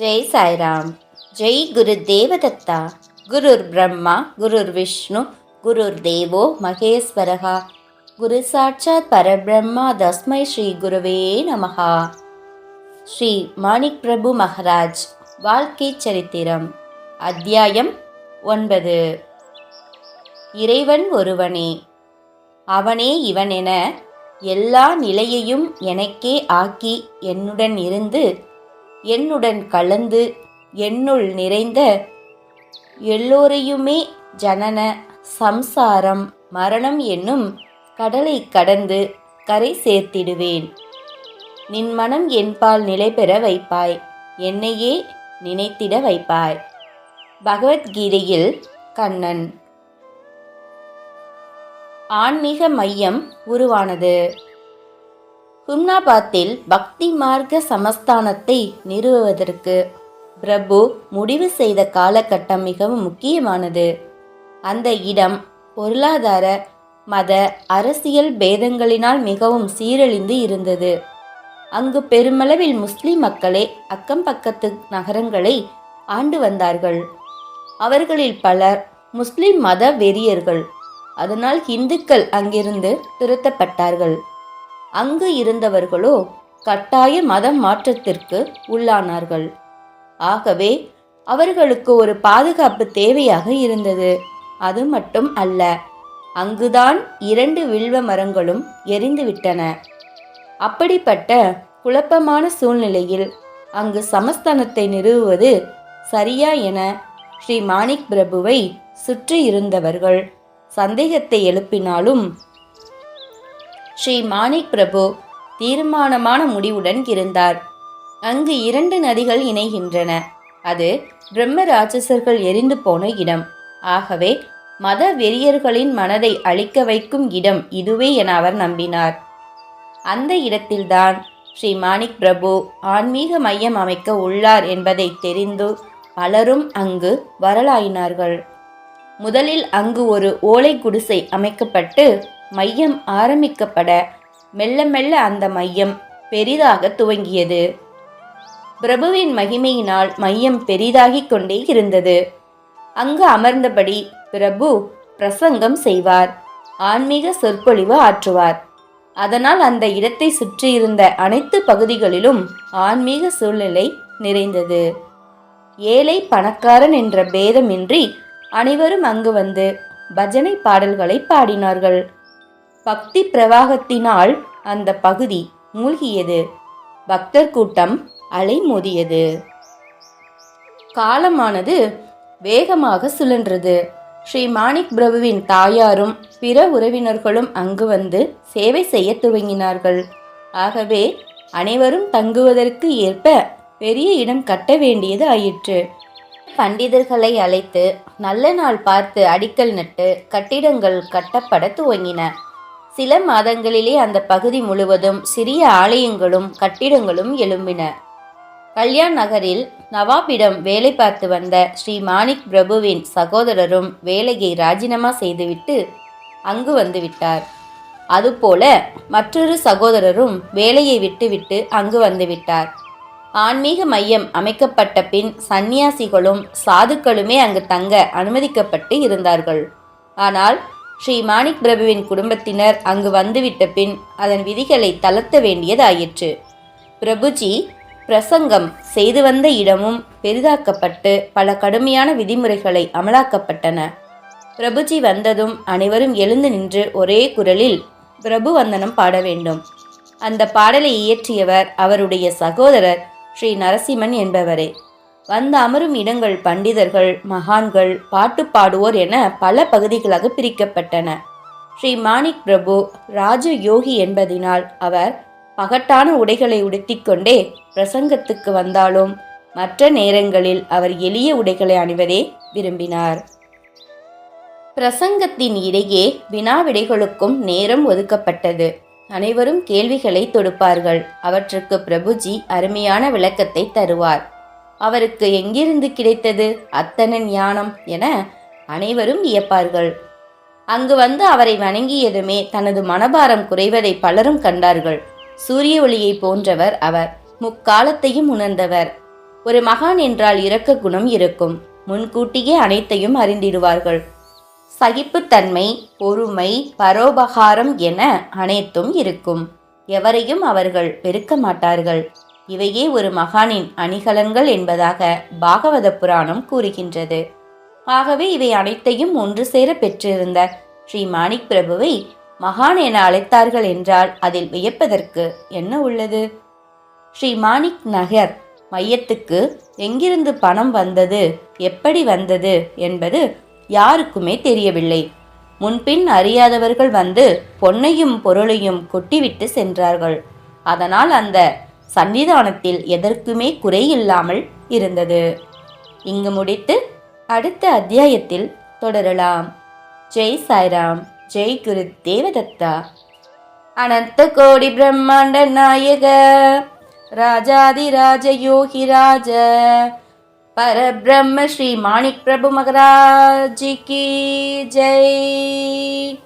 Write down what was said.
ஜெய் சாய்ராம். ஜெய் குரு தேவதத்தா. குருர் பிரம்மா குருர் விஷ்ணு குருர் தேவோ மகேஸ்வரகா குரு சாட்சாத் பரபிரம்மா தஸ்மை ஸ்ரீ குருவே நமகா ஸ்ரீ மாணிக் பிரபு மகராஜ் வாழ்க்கை சரித்திரம். அத்தியாயம் ஒன்பது. இறைவன் ஒருவனே. அவனே இவனென எல்லா நிலையையும் எனக்கே ஆக்கி என்னுடன் இருந்து என்னுடன் கலந்து என்னுள் நிறைந்த எல்லோரையுமே ஜனன சம்சாரம் மரணம் என்னும் கடலை கடந்து கரை சேர்த்திடுவேன். நின் மனம் என்பால் நிலை பெற வைப்பாய். என்னையே நினைத்திட வைப்பாய். பகவத்கீதையில் கண்ணன். ஆன்மீக மையம் உருவானது. ஹும்னாபாத்தில் பக்தி மார்க்க சமஸ்தானத்தை நிறுவுவதற்கு பிரபு முடிவு செய்த காலகட்டம் மிகவும் முக்கியமானது. அந்த இடம் பொருளாதார மத அரசியல் பேதங்களினால் மிகவும் சீரழிந்து இருந்தது. அங்கு பெருமளவில் முஸ்லிம் மக்களே அக்கம் பக்கத்து நகரங்களை ஆண்டு வந்தார்கள். அவர்களில் பலர் முஸ்லிம் மத வெறியர்கள். அதனால் இந்துக்கள் அங்கிருந்து துரத்தப்பட்டார்கள். அங்கு இருந்தவர்களோ கட்டாய மதம் மாற்றத்திற்கு உள்ளானார்கள். ஆகவே அவர்களுக்கு ஒரு பாதுகாப்பு தேவையாக இருந்தது. அது மட்டும் அல்ல அங்குதான் இரண்டு வில்வ மரங்களும் எரிந்துவிட்டன. அப்படிப்பட்ட குழப்பமான சூழ்நிலையில் அங்கு சமஸ்தானத்தை நிறுவுவது சரியா என ஸ்ரீ மாணிக் பிரபுவை சுற்றி இருந்தவர்கள் சந்தேகத்தை எழுப்பினாலும் ஸ்ரீ மாணிக் பிரபு தீர்மானமான முடிவுடன் இருந்தார். அங்கு இரண்டு நதிகள் இணைகின்றன. அது பிரம்ம ராட்சசர்கள் எரிந்து போன இடம். ஆகவே மத வெறியர்களின் மனதை அழிக்க வைக்கும் இடம் இதுவே என அவர் நம்பினார். அந்த இடத்தில்தான் ஸ்ரீ மாணிக் பிரபு ஆன்மீக மையம் அமைக்க உள்ளார் என்பதை தெரிந்து பலரும் அங்கு வரலாயினார்கள். முதலில் அங்கு ஒரு ஓலை குடிசை அமைக்கப்பட்டு மையம் ஆரம்பிக்கப்பட மெல்ல மெல்ல அந்த மையம் பெரிதாக துவங்கியது. பிரபுவின் மகிமையினால் மையம் பெரிதாகிக் கொண்டே இருந்தது. அங்கு அமர்ந்தபடி பிரபு பிரசங்கம் செய்வார் ஆன்மீக சொற்பொழிவு ஆற்றுவார். அதனால் அந்த இடத்தை சுற்றியிருந்த அனைத்து பகுதிகளிலும் ஆன்மீக சூழ்நிலை நிறைந்தது. ஏழை பணக்காரன் என்ற பேதமின்றி அனைவரும் அங்கு வந்து பஜனை பாடல்களை பாடினார்கள். பக்தி பிரவாகத்தினால் அந்த பகுதி மூழ்கியது. பக்தர் கூட்டம் அலைமோதியது. காலமானது வேகமாக சுழன்றது. ஸ்ரீ மாணிக் பிரபுவின் தாயாரும் பிற உறவினர்களும் அங்கு வந்து சேவை செய்ய துவங்கினார்கள். ஆகவே அனைவரும் தங்குவதற்கு ஏற்ப பெரிய இடம் கட்ட வேண்டியது ஆயிற்று. பண்டிதர்களை அழைத்து நல்ல நாள் பார்த்து அடிக்கல் நட்டு கட்டிடங்கள் கட்டப்பட துவங்கின. சில மாதங்களிலே அந்த பகுதி முழுவதும் சிறிய ஆலயங்களும் கட்டிடங்களும் எழும்பின. கல்யாண் நகரில் நவாபிடம் வேலை பார்த்து வந்த ஸ்ரீ மாணிக் பிரபுவின் சகோதரரும் வேலையை ராஜினாமா செய்துவிட்டு அங்கு வந்துவிட்டார். அதுபோல மற்றொரு சகோதரரும் வேலையை விட்டுவிட்டு அங்கு வந்துவிட்டார். ஆன்மீக மையம் அமைக்கப்பட்ட பின் சந்நியாசிகளும் சாதுக்களுமே அங்கு தங்க அனுமதிக்கப்பட்டு இருந்தார்கள். ஆனால் ஸ்ரீ மாணிக் பிரபுவின் குடும்பத்தினர் அங்கு வந்துவிட்ட பின் அதன் விதிகளை தளர்த்த வேண்டியதாயிற்று. பிரபுஜி பிரசங்கம் செய்து வந்த இடமும் பெரிதாக்கப்பட்டு பல கடுமையான விதிமுறைகளை அமலாக்கப்பட்டன. பிரபுஜி வந்ததும் அனைவரும் எழுந்து நின்று ஒரே குரலில் பிரபு வந்தனம் பாட வேண்டும். அந்த பாடலை இயற்றியவர் அவருடைய சகோதரர் ஸ்ரீ நரசிம்மன் என்பவரே. வந்து அமரும் இடங்கள் பண்டிதர்கள் மகான்கள் பாட்டு பாடுவோர் என பல பகுதிகளாக பிரிக்கப்பட்டன. ஸ்ரீ மாணிக் பிரபு ராஜ யோகி என்பதினால் அவர் பகட்டான உடைகளை உடுத்திக்கொண்டே பிரசங்கத்துக்கு வந்தாலும் மற்ற நேரங்களில் அவர் எளிய உடைகளை அணிவதே விரும்பினார். பிரசங்கத்தின் இடையே வினாவிடைகளுக்கும் நேரம் ஒதுக்கப்பட்டது. அனைவரும் கேள்விகளை தொடுப்பார்கள். அவற்றுக்கு பிரபுஜி அருமையான விளக்கத்தை தருவார். அவருக்கு எங்கிருந்து கிடைத்தது அத்தனை ஞானம் என அனைவரும் வியப்பார்கள். அங்கு வந்து அவரை வணங்கியதுமே தனது மனபாரம் குறைவதை பலரும் கண்டார்கள். சூரிய ஒளியை போன்றவர் அவர் முக்காலத்தையும் உணர்ந்தவர். ஒரு மகான் என்றால் இரக்க குணம் இருக்கும். முன்கூட்டியே அனைத்தையும் அறிந்திடுவார்கள். சகிப்புத்தன்மை பொறுமை பரோபகாரம் என அனைத்தும் இருக்கும். எவரையும் அவர்கள் பெருக்க மாட்டார்கள். இவையே ஒரு மகானின் அணிகலன்கள் என்பதாக பாகவத புராணம் கூறுகின்றது. ஆகவே இவை அனைத்தையும் ஒன்று சேர பெற்றிருந்த ஸ்ரீ மாணிக் பிரபுவை மகான் என அழைத்தார்கள் என்றால் அதில் வியப்பதற்கு என்ன உள்ளது? ஸ்ரீ மாணிக் நகர் மையத்துக்கு எங்கிருந்து பணம் வந்தது எப்படி வந்தது என்பது யாருக்குமே தெரியவில்லை. முன்பின் அறியாதவர்கள் வந்து பொன்னையும் பொருளையும் கொட்டிவிட்டு சென்றார்கள். அதனால் அந்த சன்னிதானத்தில் எதற்குமே குறையில்லாமல் இருந்தது. இங்கு முடித்து அடுத்த அத்தியாயத்தில் தொடரலாம். ஜெய் சாய்ராம் ஜெய் குரு தேவதத்தா. அனந்த கோடி பிரம்மாண்ட நாயக ராஜாதிராஜ யோகி ராஜ. பரபிரம்ம ஸ்ரீ மாணிக் பிரபு மகராஜ் கி ஜெய்.